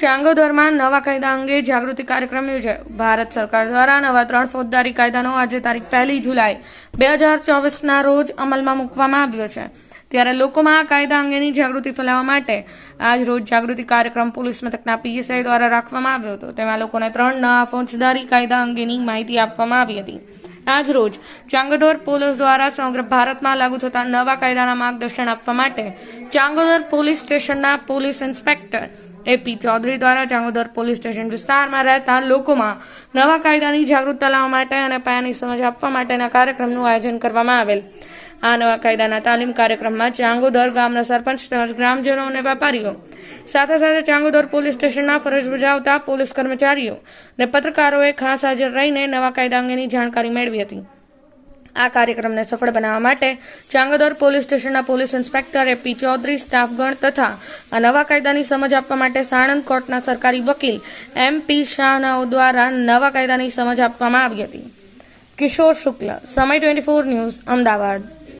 ચાંગોદરમાં નવા કાયદા અંગે જાગૃતિ કાર્યક્રમ યોજાયો. ભારત સરકાર દ્વારા નવા ત્રણ ફોજદારી કાયદાનો આજે તારીખ પહેલી જુલાઈ બે હજાર ચોવીસના રોજ અમલમાં મૂકવામાં આવ્યો છે. ત્યારે લોકોમાં આ કાયદા અંગેની જાગૃતિ ફેલાવવા માટે આજ રોજ જાગૃતિ કાર્યક્રમ પોલીસ મથકના પીએસઆઈ દ્વારા રાખવામાં આવ્યો હતો. તેમાં લોકોને ત્રણ નવા ફોજદારી કાયદા અંગેની માહિતી આપવામાં આવી હતી. આજ રોજ ચાંગોદર પોલીસ દ્વારા સમગ્ર ભારતમાં લાગુ થતા નવા કાયદાના માર્ગદર્શન આપવા માટે ચાંગોદર પોલીસ સ્ટેશનના police inspector A P Chaudhary દ્વારા ચાંગોદર પોલીસ સ્ટેશન વિસ્તારમાં રહેતા લોકોમાં નવા કાયદાની જાગૃતતા લાવવા માટે અને પાયાની સમજ આપવા માટેના કાર્યક્રમનું આયોજન કરવામાં આવેલ. આ નવા કાયદાના તાલીમ કાર્યક્રમમાં ચાંગોદર ગામના સરપંચ તેમજ ગ્રામજનો અને વેપારીઓ, સાથે સાથે ચાંગોદર પોલીસ સ્ટેશનના ફરજ બજાવતા પોલીસ કર્મચારીઓ અને પત્રકારોએ ખાસ હાજર રહીને નવા કાયદા અંગેની જાણકારી મેળવી હતી. આ કાર્યક્રમને સફળ બનાવવા માટે ચાંગોદર પોલીસ સ્ટેશનના પોલીસ ઇન્સ્પેક્ટર એપી ચૌધરી, સ્ટાફગણ તથા આ નવા કાયદાની સમજ આપવા માટે સાણંદ કોર્ટના સરકારી વકીલ એમ પી શાહના દ્વારા નવા કાયદાની સમજ આપવામાં આવી હતી. કિશોર શુક્લ, સમય ટ્વેન્ટી ફોર ન્યૂઝ, અમદાવાદ.